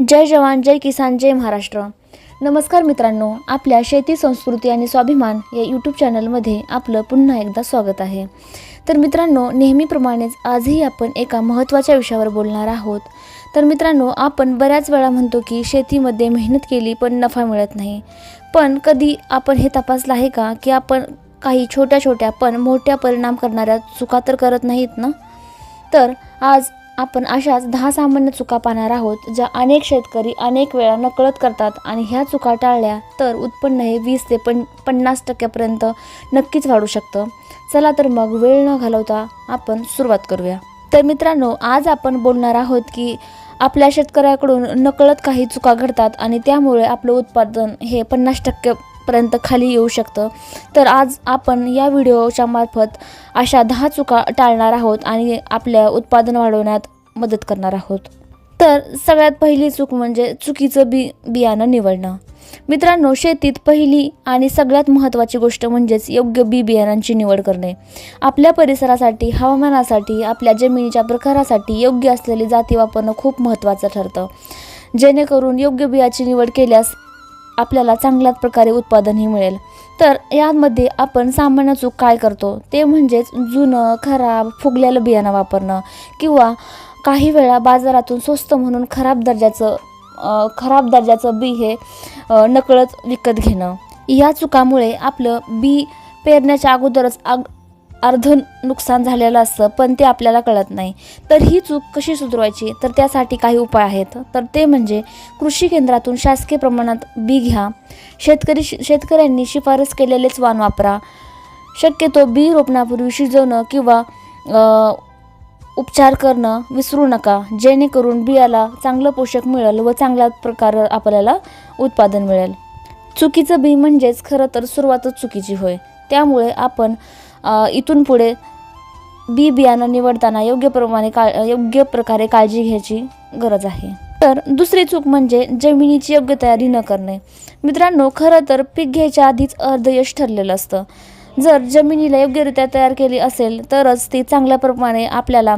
जय जवान जय किसान जय महाराष्ट्र. नमस्कार मित्रांनो आपल्या शेती संस्कृती आणि स्वाभिमान या यूट्यूब चॅनलमध्ये आपलं पुन्हा एकदा स्वागत आहे. तर मित्रांनो नेहमीप्रमाणेच आजही आपण एका महत्त्वाच्या विषयावर बोलणार आहोत. तर मित्रांनो आपण बऱ्याच वेळा म्हणतो की शेतीमध्ये मेहनत केली पण नफा मिळत नाही. पण कधी आपण हे तपासलं आहे का की आपण काही छोट्या छोट्या पण मोठ्या परिणाम करणाऱ्या चुका तर करत नाहीत ना? तर आज आपण अशाच दहा सामान्य चुका पाहणार आहोत ज्या अनेक शेतकरी अनेक वेळा नकळत करतात आणि ह्या चुका टाळल्या तर उत्पन्न हे वीस ते पण पन्नास टक्क्यापर्यंत नक्कीच वाढू शकतं. चला तर मग वेळ न घालवता आपण सुरुवात करूया. तर मित्रांनो आज आपण बोलणार आहोत की आपल्या शेतकऱ्याकडून नकळत काही चुका घडतात आणि त्यामुळे आपलं उत्पादन हे पन्नास टक्के पर्यंत खाली येऊ शकतं. तर आज आपण या व्हिडिओच्या मार्फत अशा दहा चुका टाळणार आहोत आणि आपल्या उत्पादन वाढवण्यात मदत करणार आहोत. तर सगळ्यात पहिली चूक म्हणजे चुकीचं बी बियाणं निवडणं. मित्रांनो शेतीत पहिली आणि सगळ्यात महत्त्वाची गोष्ट म्हणजेच योग्य बी बियाणांची निवड करणे. आपल्या परिसरासाठी हवामानासाठी आपल्या जमिनीच्या प्रकारासाठी योग्य असलेली जाती वापरणं खूप महत्त्वाचं ठरतं. जेणेकरून योग्य बियाची निवड केल्यास आपल्याला चांगल्याच प्रकारे उत्पादनही मिळेल. तर यामध्ये आपण सामान्य चूक काय करतो? ते म्हणजेच जुनं खराब फुगलेलं बियाणं वापरणं किंवा काही वेळा बाजारातून स्वस्त म्हणून खराब दर्जाचं खराब दर्जाचं बी हे नकळत विकत घेणं. या चुकामुळे आपलं बी पेरण्याच्या अगोदरच आग अर्ध नुकसान झालेलं असतं पण ते आपल्याला कळत नाही. तर ही चूक कशी सुधारवायची? तर त्यासाठी काही उपाय आहेत. तर ते म्हणजे कृषी केंद्रातून शासकीय प्रमाणात बी घ्या. शेतकरी शेतकऱ्यांनी शिफारस केलेलेच वाण वापरा. शक्यतो बी रोपणापूर्वी शिजवणं किंवा उपचार करणं विसरू नका. जेणेकरून बियाला चांगलं पोषक मिळेल व चांगल्या प्रकारे आपल्याला उत्पादन मिळेल. चुकीचं बी म्हणजेच खरं तर सुरुवातच चुकीची होय. त्यामुळे आपण इथून पुढे बी बियाणं निवडताना योग्य प्रमाणे का योग्य प्रकारे काळजी घ्यायची गरज आहे. तर दुसरी चूक म्हणजे जमिनीची योग्य तयारी न करणे. मित्रांनो खरं तर पीक घ्यायच्या आधीच अर्धयश ठरलेलं असतं. जर जमिनीला योग्यरित्या तयार केली असेल तरच ती चांगल्या प्रमाणे आपल्याला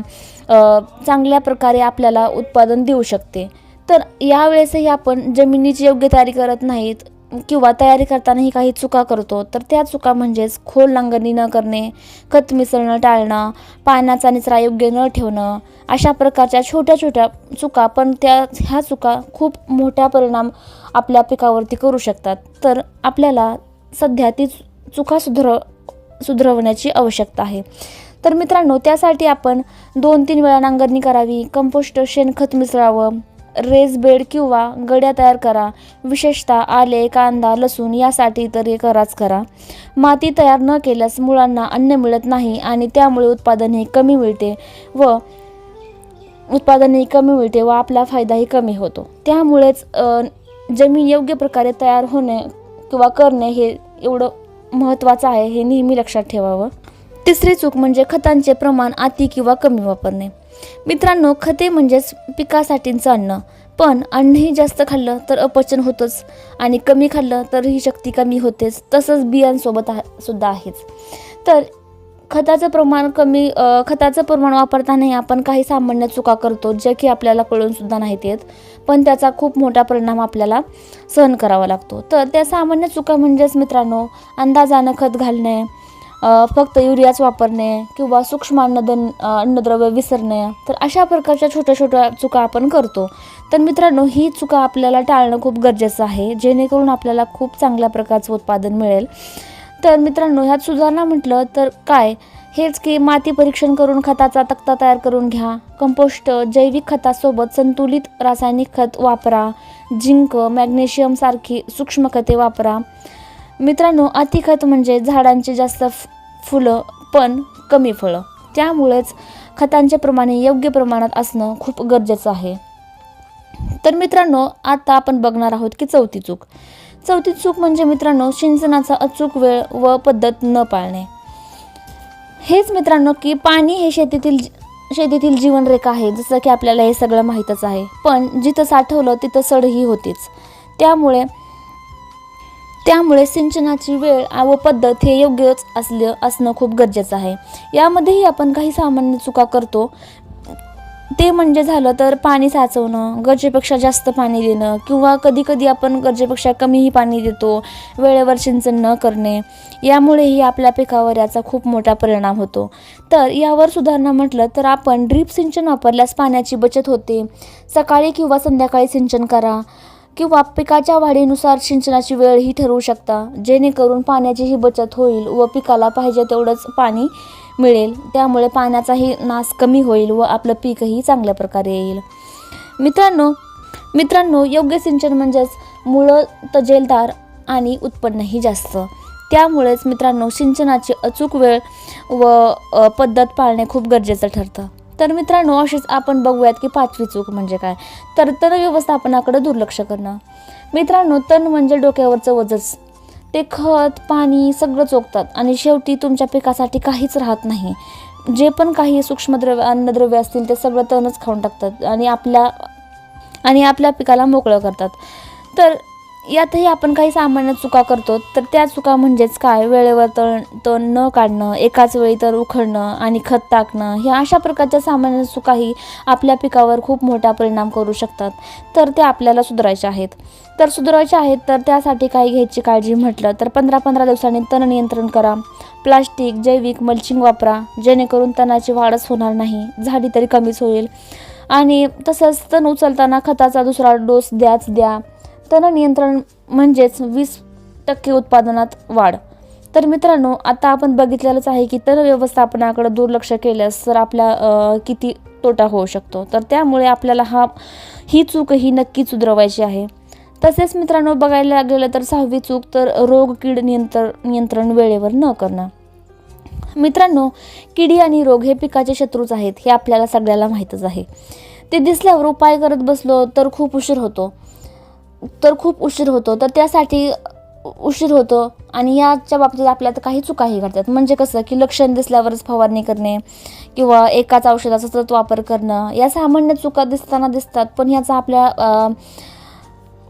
चांगल्या प्रकारे आपल्याला उत्पादन देऊ शकते. तर यावेळेसही आपण जमिनीची योग्य तयारी करत नाहीत किंवा तयारी करतानाही काही चुका करतो तर त्या चुका म्हणजेच खोल नांगरणी न करणे खत मिसळणं टाळणं पाण्याचा निचरा योग्य न ठेवणं अशा प्रकारच्या छोट्या छोट्या चुका पण त्या ह्या चुका खूप मोठ्या परिणाम आपल्या पिकावरती करू शकतात. तर आपल्याला सध्या ती चुका सुधर सुधरवण्याची आवश्यकता आहे. तर मित्रांनो त्यासाठी आपण दोन तीन वेळा नांगरणी करावी कंपोस्ट शेणखत मिसळावं रेस बेड किंवा गड्या तयार करा. विशेषतः आले कांदा लसूण यासाठी तरी कराच करा. माती तयार न केल्यास मुळांना अन्न मिळत नाही आणि त्यामुळे उत्पादनही कमी मिळते व उत्पादनही कमी मिळते व आपला फायदाही कमी होतो. त्यामुळेच जमीन योग्य प्रकारे तयार होणे किंवा करणे हे एवढं महत्त्वाचं आहे हे नेहमी लक्षात ठेवावं. तिसरी चूक म्हणजे खतांचे प्रमाण अति किंवा कमी वापरणे. मित्रांनो खते म्हणजेच पिकासाठीचं अन्न. पण अन्नही जास्त खाल्लं तर अपचन होतंच. आणि कमी खाल्लं तर ही शक्ती कमी होतेच. तसंच बियांसोबत सुद्धा आहेच. तर खताचं प्रमाण कमी खताचं प्रमाण वापरतानाही आपण काही सामान्य चुका करतो ज्या की आपल्याला कळूनसुद्धा नाहीत येत. पण त्याचा खूप मोठा परिणाम आपल्याला सहन करावा लागतो. तर त्या सामान्य चुका म्हणजेच मित्रांनो अंदाजानं खत घालणे फक्त युरियाच वापरणे किंवा सूक्ष्म अन्नदन अन्नद्रव्य विसरणे तर अशा प्रकारच्या छोट्या छोट्या चुका आपण करतो. तर मित्रांनो ही चुका आपल्याला टाळणं खूप गरजेचं आहे जेणेकरून आपल्याला खूप चांगल्या प्रकारचं उत्पादन मिळेल. तर मित्रांनो ह्यात सुधारणा म्हटलं तर काय? हेच की माती परीक्षण करून खताचा तक्ता तयार करून घ्या. कंपोस्ट जैविक खतासोबत संतुलित रासायनिक खत वापरा. झिंक मॅग्नेशियमसारखी सूक्ष्म खते वापरा. मित्रांनो अतिखत म्हणजे झाडांचे जास्त फुलं पण कमी फळं. त्यामुळेच खतांचे प्रमाण योग्य प्रमाणात असणं खूप गरजेचं आहे. तर मित्रांनो आता आपण बघणार आहोत की चौथी चूक. चौथी चूक म्हणजे मित्रांनो सिंचनाचा अचूक वेळ व पद्धत न पाळणे. हेच मित्रांनो की पाणी हे शेतीतील शेतीतील जीवनरेखा आहे जसं की आपल्याला हे सगळं माहीतच आहे. पण जिथं साठवलं तिथं सडही होतीच. त्यामुळे त्यामुळे सिंचनाची वेळ व पद्धत हे योग्यच असलं असणं खूप गरजेचं आहे. यामध्येही आपण काही सामान्य चुका करतो. ते म्हणजे झालं तर पाणी साचवणं गरजेपेक्षा जास्त पाणी देणं किंवा कधीकधी आपण गरजेपेक्षा कमीही पाणी देतो वेळेवर सिंचन न करणे यामुळेही आपल्या पिकावर याचा खूप मोठा परिणाम होतो. तर यावर सुधारणा म्हटलं तर आपण ड्रीप सिंचन वापरल्यास पाण्याची बचत होते. सकाळी किंवा संध्याकाळी सिंचन करा. किंवा पिकाच्या वाढीनुसार सिंचनाची वेळही ठरवू शकता. जेणेकरून पाण्याचीही बचत होईल व पिकाला पाहिजे तेवढंच पाणी मिळेल. त्यामुळे पाण्याचाही नाश कमी होईल व आपलं पीकही चांगल्या प्रकारे येईल. मित्रांनो मित्रांनो योग्य सिंचन म्हणजेच मुळं तजेलदार आणि उत्पन्नही जास्त. त्यामुळेच मित्रांनो सिंचनाची अचूक वेळ व पद्धत पाळणे खूप गरजेचं ठरतं. तर मित्रांनो अशीच आपण बघूयात की पाचवी चूक म्हणजे काय? तर तण व्यवस्थापनाकडे दुर्लक्ष करणं. मित्रांनो तण म्हणजे डोक्यावरचं वजच ते खत पाणी सगळं चोखतात आणि शेवटी तुमच्या पिकासाठी काहीच राहत नाही. जे पण काही सूक्ष्मद्रव्य अन्नद्रव्य असतील ते सगळं तणच खाऊन टाकतात आणि आपल्या आणि आपल्या पिकाला मोकळं करतात. तर यातही आपण काही सामान्य चुका करतो तर त्या चुका म्हणजेच काय? वेळेवर तण तण न काढणं एकाच वेळी तर उखडणं आणि खत टाकणं ह्या अशा प्रकारच्या सामान्य चुकाही आपल्या पिकावर खूप मोठा परिणाम करू शकतात. तर त्या आपल्याला सुधारायच्या आहेत. तर सुधारायच्या आहेत तर त्यासाठी काही घ्यायची काळजी म्हटलं तर पंधरा पंधरा दिवसांनी तण नियंत्रण करा. प्लास्टिक जैविक मल्चिंग वापरा जेणेकरून तणाची वाढच होणार नाही झाडी तरी कमीच होईल. आणि तसंच तण उचलताना खताचा दुसरा डोस द्याच द्या. तण नियंत्रण म्हणजेच वीस टक्के उत्पादनात वाढ. तर मित्रांनो आता आपण बघितलेलंच आहे की तण व्यवस्थापनाकडे दुर्लक्ष केल्यास तर आपल्या किती तोटा होऊ शकतो. तर त्यामुळे आपल्याला हा ही चूक ही नक्कीच सुधरवायची आहे. तसेच मित्रांनो बघायला गेलं तर सहावी चूक तर रोग कीड नियंत्रण नियंत्रण वेळेवर न करणं मित्रांनो किडी आणि रोग हे पिकाचे शत्रूच आहेत हे आपल्याला सगळ्याला माहीतच आहे. ते दिसल्यावर उपाय करत बसलो तर खूप उशीर होतो. तर खूप उशीर होतो. तर त्यासाठी उशीर होतो आणि याच्या बाबतीत आपल्या तर काही चुकाही घडतात. म्हणजे कसं की लक्षण दिसल्यावरच फवारणी करणे किंवा एकाच औषधाचा सतत वापर करणं या सामान्य चुका दिसताना दिसतात. पण याचा आपल्या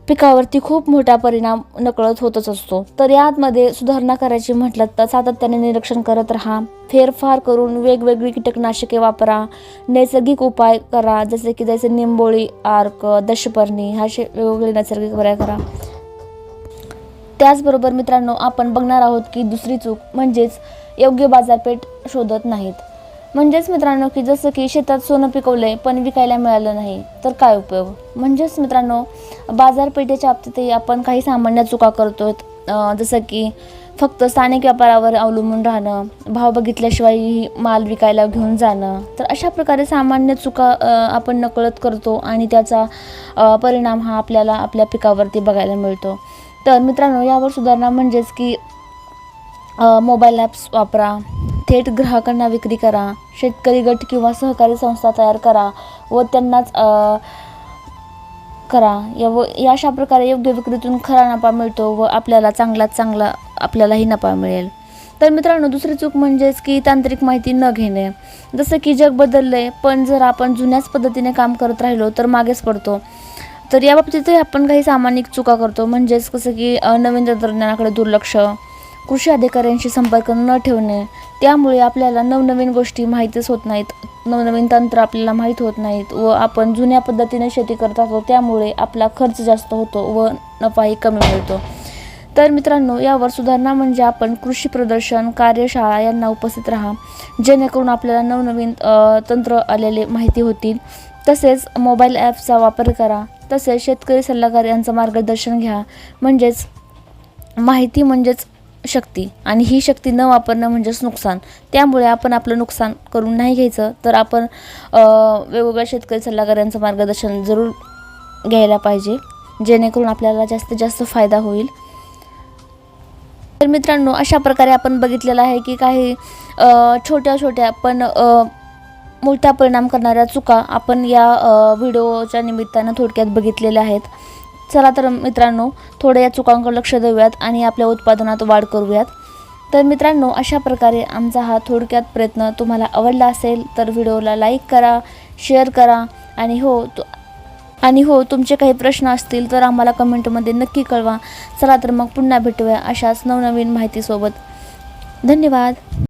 पिकावरती खूप मोठा परिणाम नकळत होतच असतो. तर यामध्ये सुधारणा करायची म्हटलं तर सातत्याने निरीक्षण करत राहा. फेरफार करून वेगवेगळी कीटकनाशके वापरा. नैसर्गिक उपाय करा जसे की जसे निंबोळी आर्क दशपर्णी असे वेगवेगळे नैसर्गिक उपाय करा. त्याचबरोबर मित्रांनो आपण बघणार आहोत की दुसरी चूक म्हणजेच योग्य बाजारपेठ शोधत नाहीत. म्हणजेच मित्रांनो की जसं की शेतात सोनं पिकवलंय पण विकायला मिळालं नाही तर काय उपयोग? म्हणजेच मित्रांनो बाजारपेठेच्या बाबतीतही आपण काही सामान्य चुका करतो जसं की फक्त स्थानिक व्यापारावर अवलंबून राहणं भाव बघितल्याशिवाय माल विकायला घेऊन जाणं तर अशा प्रकारे सामान्य चुका आपण नकळत करतो आणि त्याचा परिणाम हा आपल्याला आपल्या पिकावरती बघायला मिळतो. तर मित्रांनो यावर सुधारणा म्हणजेच की मोबाईल ॲप्स वापरा थेट ग्राहकांना विक्री करा शेतकरी गट किंवा सहकारी संस्था तयार करा व त्यांनाच करा. या व या अशा प्रकारे योग्य विक्रीतून खरा नफा मिळतो व आपल्याला चांगला चांगला आपल्यालाही नफा मिळेल. तर मित्रांनो दुसरी चूक म्हणजेच की तांत्रिक माहिती न घेणे. जसं की जग बदललं आहे पण जर आपण जुन्याच पद्धतीने काम करत राहिलो तर मागेच पडतो. तर या बाबतीतही आपण काही सामान्य चुका करतो म्हणजेच कसं की नवीन तंत्रज्ञानाकडे दुर्लक्ष. कृषी अधिकाऱ्यांशी संपर्क न ठेवणे त्यामुळे आपल्याला नवनवीन गोष्टी माहितीच होत नाहीत. नवनवीन तंत्र आपल्याला माहीत होत नाहीत व आपण जुन्या पद्धतीने शेती करत असतो त्यामुळे आपला खर्च जास्त होतो व नफाही कमी मिळतो. तर मित्रांनो यावर सुधारणा म्हणजे आपण कृषी प्रदर्शन कार्यशाळा यांना उपस्थित राहा. जेणेकरून आपल्याला नवनवीन तंत्र आलेले माहिती होतील. तसेच मोबाईल ॲपचा वापर करा. तसेच शेतकरी सल्लागार यांचं मार्गदर्शन घ्या. म्हणजेच माहिती म्हणजेच शक्ती आणि ही शक्ती न वापरणं म्हणजेच नुकसान. त्यामुळे आपण आपलं नुकसान करून नाही घ्यायचं तर आपण वेगवेगळ्या शेतकरी सल्लागारांचं मार्गदर्शन जरूर घ्यायला पाहिजे जेणेकरून आपल्याला जास्तीत जास्त फायदा होईल. तर मित्रांनो अशा प्रकारे आपण बघितलेलं आहे की काही छोट्या छोट्या पण मोठ्या मोठा परिणाम करणाऱ्या चुका आपण या व्हिडिओच्या निमित्तानं थोडक्यात बघितलेल्या आहेत. चला तर मित्रांनो थोड्या या चुकांकडे लक्ष देऊयात आणि आपल्या उत्पादनात वाढ करूयात. तर मित्रांनो अशा प्रकारे आमचा हा थोडक्यात प्रयत्न तुम्हाला आवडला असेल तर व्हिडिओला लाईक करा शेअर करा आणि हो आणि हो तुमचे काही प्रश्न असतील तर आम्हाला कमेंटमध्ये नक्की कळवा. चला तर मग पुन्हा भेटूया अशाच नवनवीन माहितीसोबत. धन्यवाद.